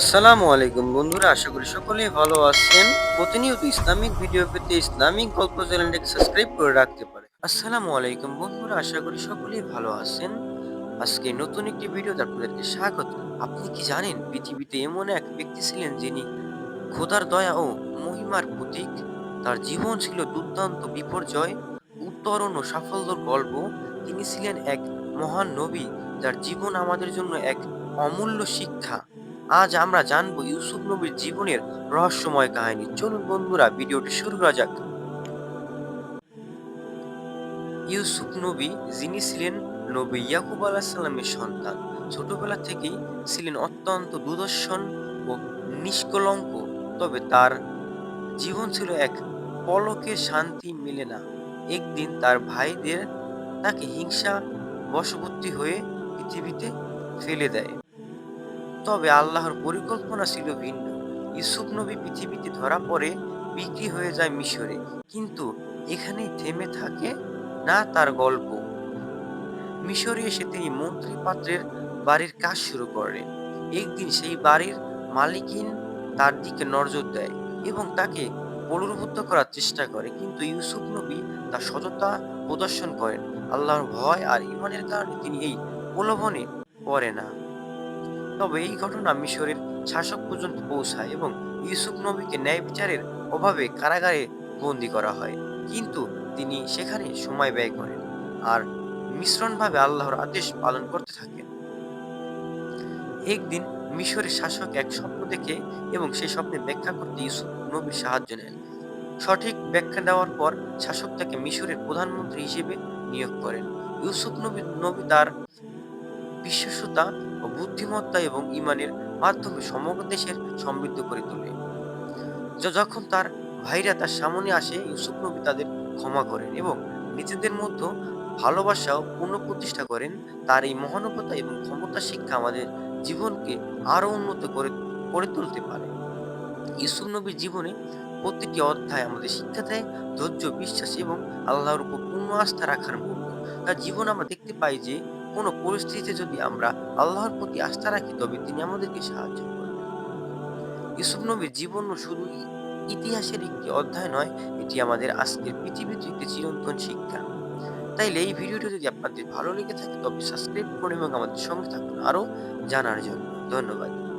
আসসালামু আলাইকুম বন্ধুরা, আশা করি সকলেই ভালো আছেন। প্রতিনিয়ত ইসলামিক ভিডিও পেতে ইসলামিক গল্প চ্যানেলটিকে সাবস্ক্রাইব করে রাখতে পারে আসসালামু আলাইকুম বন্ধুরা, আশা করি সকলেই ভালো আছেন। আজকে নতুন একটি ভিডিওতে আপনাদেরকে স্বাগত। আপনি কি জানেন, পৃথিবীতে এমন এক ব্যক্তি ছিলেন যিনি খোদার দয়া ও মহিমার প্রতীক? তার জীবন ছিল দুর্দান্ত বিপর্যয়, উত্তরণ ও সাফল্যর গল্প। তিনি ছিলেন এক মহান নবী, যার জীবন আমাদের জন্য এক অমূল্য শিক্ষা। আজ আমরা জানব ইউসুফ নবীর জীবনের রহস্যময় কাহিনী। চলুন বন্ধুরা, ভিডিওটি শুরু করা যাক। ইউসুফ নবী, যিনি ছিলেন নবী ইয়াকুব আলাহিসাল্লামের সন্তান, ছোটবেলা থেকেই ছিলেন অত্যন্ত দুদর্শন ও নিষ্কলঙ্ক, তবে তার জীবন ছিল এক পলকে শান্তি মেলে না। একদিন তার ভাইদের তাকে হিংসা বশবর্তী হয়ে পৃথিবীতে ফেলে দেয়। তবে আল্লাহর পরিকল্পনা ছিল ভিন্ন। ইউসুফ নবী পৃথিবীতে ধরা পড়ে, বিক্রি হয়ে যায় মিশরে। কিন্তু এখানেই থেমে থাকে না তার গল্প। মিশরে এসে তিনি মন্ত্রী পাত্রের বাড়ির কাজ শুরু করেন একদিন সেই বাড়ির মালিকিন তার দিকে নজর দেয় এবং তাকে প্রলোভিত করার চেষ্টা করে। কিন্তু ইউসুফ নবী তার সততা প্রদর্শন করেন। আল্লাহর ভয় আর ইমানের কারণে তিনি এই প্রলোভনে পড়ে না। তবে এই ঘটনা মিশরের শাসক পর্যন্ত পৌঁছায় এবং ইউসুফ নবীকে ন্যায় বিচারের অভাবে কারাগারে বন্দী করা হয়। কিন্তু তিনি সেখানে সময় ব্যয় করেন আর মিশ্রণভাবে আল্লাহর আদেশ পালন করতে থাকেন। একদিন মিশরের শাসক এক স্বপ্ন দেখে এবং সেই স্বপ্নে ব্যাখ্যা করতে ইউসুফ নবীর সাহায্য নেন। সঠিক ব্যাখ্যা দেওয়ার পর শাসক তাকে মিশরের প্রধানমন্ত্রী হিসেবে নিয়োগ করেন। ইউসুফ নবী নবী তার বিশ্বস্ততা ও বুদ্ধিমত্তা এবং ইমানের মাধ্যমে সমগ্র দেশের সমৃদ্ধ করে তোলে। যখন তার ভাইরা তার সামনে আসে, ইউসুফ নবী তাদের ক্ষমা করেন এবং নিজেদের মধ্যে ভালোবাসা ও পুনঃপ্রতিষ্ঠা করেন, তার এই মহানুভতা এবং ক্ষমতা শিক্ষা আমাদের জীবনকে আরও উন্নত করে করে তুলতে পারে। ইউসুফ নবীর জীবনে প্রতিটি অধ্যায় আমাদের শিক্ষা দেয়, ধৈর্য, বিশ্বাস এবং আল্লাহর উপর পূর্ণ আস্থা রাখার মূল্য তার জীবন আমরা দেখতে পাই যে কোনো পরিস্থিতিতে যদি আমরা আল্লাহর প্রতি আস্থা রাখি, তবে তিনি আমাদেরকে সাহায্য করবেন। ইউসুফ নবীর জীবন শুধু ইতিহাসের একটি অধ্যায় নয়, এটি আমাদের আজকের পৃথিবীর একটি চিরন্তন শিক্ষা। তাইলে এই ভিডিওটি যদি আপনাদের ভালো লেগে থাকে, তবে সাবস্ক্রাইব করুন এবং আমাদের সঙ্গে থাকুন আরও জানার জন্য। ধন্যবাদ।